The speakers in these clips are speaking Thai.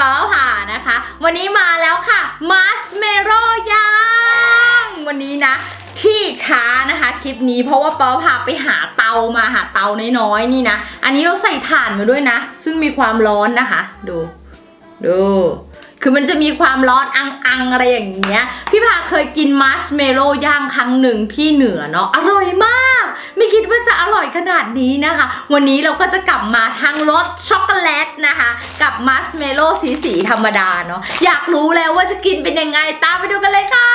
ป้าผ่านะคะ วันนี้มาแล้วค่ะมาร์ชเมโลย่างวันนี้นะ ที่ช้านะคะคลิปนี้เพราะว่าป้าพาไปหาเตามาหาเตาน้อยๆนี่นะ อันนี้เราใส่ถ่านมาด้วยนะ ซึ่งมีความร้อนนะคะ ดู ดูคือมันจะมีความร้อนอังๆอะไรอย่างเงี้ย พี่พาเคยกินมาร์ชเมโลย่างครั้งหนึ่งที่เหนือเนาะอร่อยมาก ไม่คิดว่าจะอร่อยขนาดนี้นะคะ วันนี้เราก็จะกลับมาทางรสช็อกโกแลตนะคะ กับมัสเมโลสีสีธรรมดาเนาะอยากรู้แล้วว่าจะกินเป็นยังไงตามไปดูกันเลยค่ะ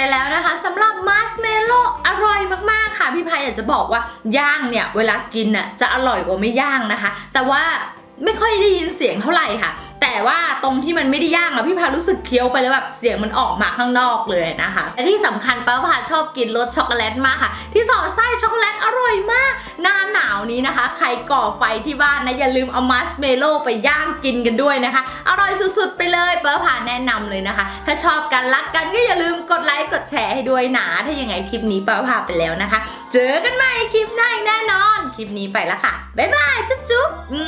ไปแล้วนะคะสำหรับมาร์ชเมลโล่อร่อยมากๆค่ะ พี่พายอยากจะบอกว่าย่างเนี่ย เวลากินน่ะจะอร่อยกว่าไม่ย่างนะคะ แต่ว่าไม่ค่อยได้ยินเสียงเท่าไหร่ค่ะ แต่ว่าตรงที่มันไม่ได้ย่างอะพี่พารู้สึกเคี้ยวไปแล้วแบบเสียงมันออกมาข้างนอกเลยนะคะและที่สำคัญป้าพาชอบกินรสช็อกโกแลตมากค่ะ ที่สอดไส้ช็อกโกแลตอร่อยมากนาหนาวนี้นะคะ ใครก่อไฟที่บ้านนะ อย่าลืมเอามาร์ชเมลโลไปย่างกินกันด้วยนะคะ อร่อยสุดๆ ไปเลยป้าพาแนะนำเลยนะคะ ถ้าชอบกันรักกันก็อย่าลืมกดไลค์กดแชร์ให้ด้วยนะถ้ายังไงคลิปนี้ป้าพาไปแล้วนะคะ เจอกันใหม่คลิปหน้าแน่นอน คลิปนี้ไปแล้วค่ะบ๊ายบายจุ๊บๆอื